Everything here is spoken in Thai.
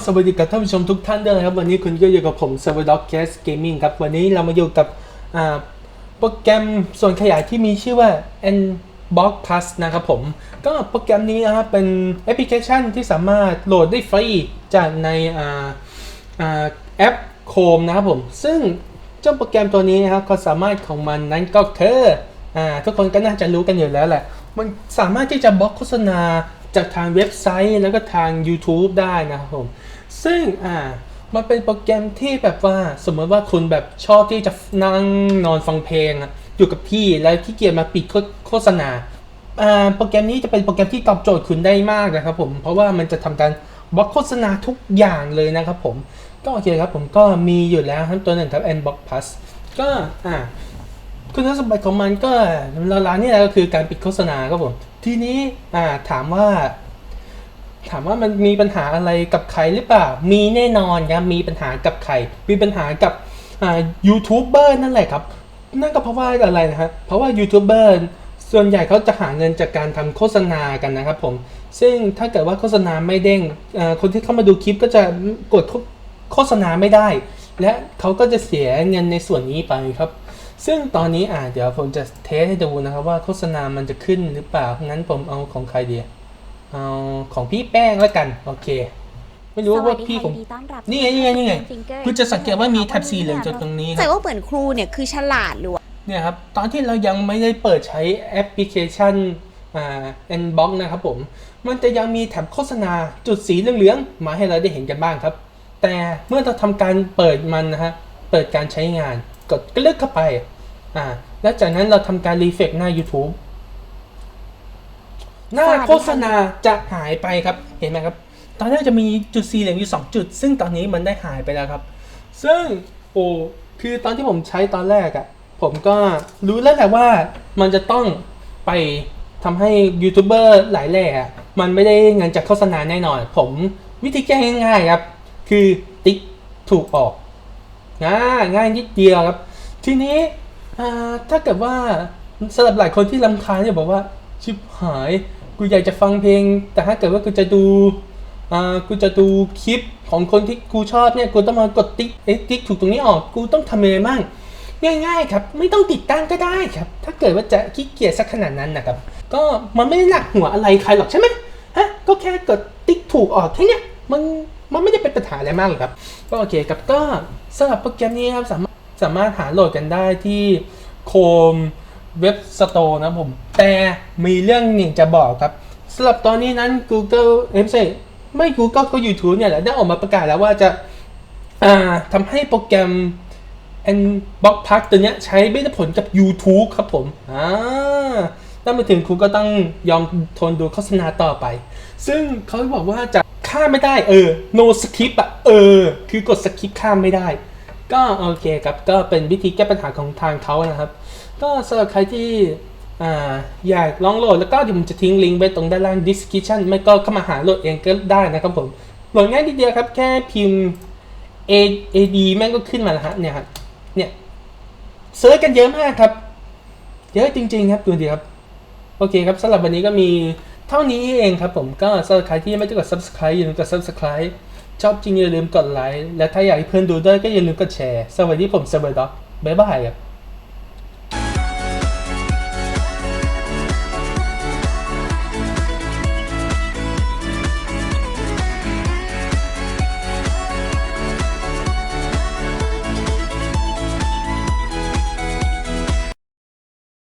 ็สวัสดีกับท่านผู้ชมทุกท่านด้วยนะครับ วันนี้คุณก็อยู่กับผมเซ s e r v e r d o g c a s t Gaming ครับ วันนี้เรามาอยู่กับโปรแกรมส่วนขยายที่มีชื่อว่า Nbox Plus นะครับผม ก็โปรแกรมนี้นะครับเป็นแอปพลิเคชันที่สามารถโหลดได้ฟรีจากในอาอาแอป Chrome นะครับผม ซึ่งเจ้าโปรแกรมตัวนี้นะครับก็สามารถของมันนั้นก็คืออทุกคนก็น่าจะรู้กันอยู่แล้วแหละ มันสามารถที่จะบล็อกโฆษณา จากทางเว็บไซต์แล้วก็ทาง YouTube ได้นะครับผมซึ่งอ่ามันเป็นโปรแกรมที่แบบว่าสมมติว่าคุณแบบชอบที่จะนั่งนอนฟังเพลงอยู่กับที่แล้วขี้เกียจมาปิดโฆษณาอ่าโปรแกรมนี้จะเป็นโปรแกรมที่ตอบโจทย์คุณได้มากนะครับผมเพราะว่ามันจะทำการบล็อกโฆษณาทุกอย่างเลยนะครับผมก็โอเคครับผมก็มีอยู่แล้วครับตัวหนึ่งครับ Nbox Plus ก็อ่าคุณสมบัติของมันก็ร้านนี่แหละก็คือการปิดโฆษณาครับผม ทีนี้อ่าถามว่า ถามว่ามันมีปัญหาอะไรกับใครหรือเปล่า มีแน่นอนครับมีปัญหากับใคร มีปัญหากับอ่ายูทูบเบอร์นั่นแหละครับ นั่นก็เพราะว่าอะไรนะฮะเพราะว่ายูทูบเบอร์ส่วนใหญ่เขาจะหาเงินจากการทำโฆษณากันนะครับผม ซึ่งถ้าเกิดว่าโฆษณาไม่เด้งคนที่เข้ามาดูคลิปก็จะกดโฆษณาไม่ได้ และเขาก็จะเสียเงินในส่วนนี้ไปครับ ซึ่งตอนนี้อ่าเดี๋ยวผมจะเทสให้ดูนะครับว่าโฆษณามันจะขึ้นหรือเปล่า งั้นผมเอาของใครดี เอาของพี่แป้งแล้วกัน โอเค ไม่รู้ว่าพี่ผมนี่ไงนี่ไงนี่ไงคุณจะสังเกตว่ามีแท็บสีเหลืองจุดตรงนี้คแต่รับว่าเหมือนครูเนี่ยคือฉลาดหรือว่าเนี่ยครับ ตอนที่เรายังไม่ได้เปิดใช้แอปพลิเคชันอ่า Nbox นะครับผม มันจะยังมีแท็บโฆษณาจุดสีเหลืองๆมาให้เราได้เห็นกันบ้างครับ แต่เมื่อเราทำการเปิดมันนะฮะ เปิดการใช้งาน กดกลึกเข้าไปอ่าแล้วจากนั้นเราทำการรีเฟกหน้า YouTube หน้าโฆษณาจะหายไปครับเห็นไหมครับ ตอนแรกจะมีจุดสีเหลืองอยู่2จุด ซึ่งตอนนี้มันได้หายไปแล้วครับ ซึ่งโอ้คือตอนที่ผมใช้ตอนแรกอะ่ะผมก็รู้แล้วแหละว่ามันจะต้องไปทำให้ยูทูบเบอร์หลายแหล่อะมันไม่ได้เงินจากโฆษณาแน่นอน ผมวิธีแก้ง่ายๆครับ คือติ๊กถูกออก ง่ายง่ายนิดเดียวครับ ทีนี้ถ้าเกิดว่าสำหรับหลายคนที่ลำคาญเนี่ยบอกว่าชิบหายกูอยากจะฟังเพลง แต่ถ้าเกิดว่ากูจะดูกูจะดูคลิปของคนที่กูชอบเนี่ยกูต้องมากดติ๊กเอ๊ะติ๊กถูกตรงนี้ออกกูต้องทำยังไงบ้างง่ายๆครับ ไม่ต้องติดตั้งก็ได้ครับ ถ้าเกิดว่าจะขี้เกียจสักขนาดนั้นนะครับ ก็มันไม่ได้หนักหัวอะไรใครหรอกใช่ไหมฮะก็แค่กดติ๊กถูกออกแค่นี้มัน มันไม่ได้เป็นปัญหาอะไรมากหรอกครับ ก็โอเคครับก็สำหรับโปรแกรมนี้ครับสามารถสามารถหาโหลดกันได้ที่โคมเว็บสโตร์นะผม แต่มีเรื่องหนึ่งจะบอกครับสำหรับตอนนี้นั้น Google เอฟซีไม่ Google ก็ YouTube เนี่ยแหละได้ออกมาประกาศแล้วว่าจะาทำให้โปรแกรม Nbox Plus ตัวเนี้ยใช้ไม่ได้ผลกับ YouTube ครับผมอ่าถ้ามาถึงคุณก็ต้องยอมทนดูโฆษณาต่อไป ซึ่งเขาบอกว่าจะ ข้ามไม่ได้เออ no skip อะเออ คือกด skip ข้ามไม่ได้ ก็โอเคครับ ก็เป็นวิธีแก้ปัญหาของทางเขานะครับ ก็สำหรับใครที่อ่าอยากลองโหลดแล้วก็เดี๋ยวผมจะทิ้งลิงก์ไว้ตรงด้านล่าง description ไม่ก็เข้ามาหาโหลดเองก็ได้นะครับผม โหลดง่ายทีเดียวครับ แค่พิมพ์ A A D แม่งก็ขึ้นมาแล้วฮะเนี่ยครับเนี่ยเซิร์ชกันเยอะมากครับ เยอะจริง ๆ ครับดูดีครับ โอเคครับสำหรับวันนี้ก็มี เท่านี้เองครับผมก็สำหรับใครที่ไม่ได้กด subscribe อย่าลืมกด subscribe ชอบจริงอย่าลืมกดไลค์และถ้าอยากให้เพื่อนดูด้วยก็อย่าลืมกดแชร์ สวัสดีผมเซเบอร์ด็อกบ๊ายบายครับ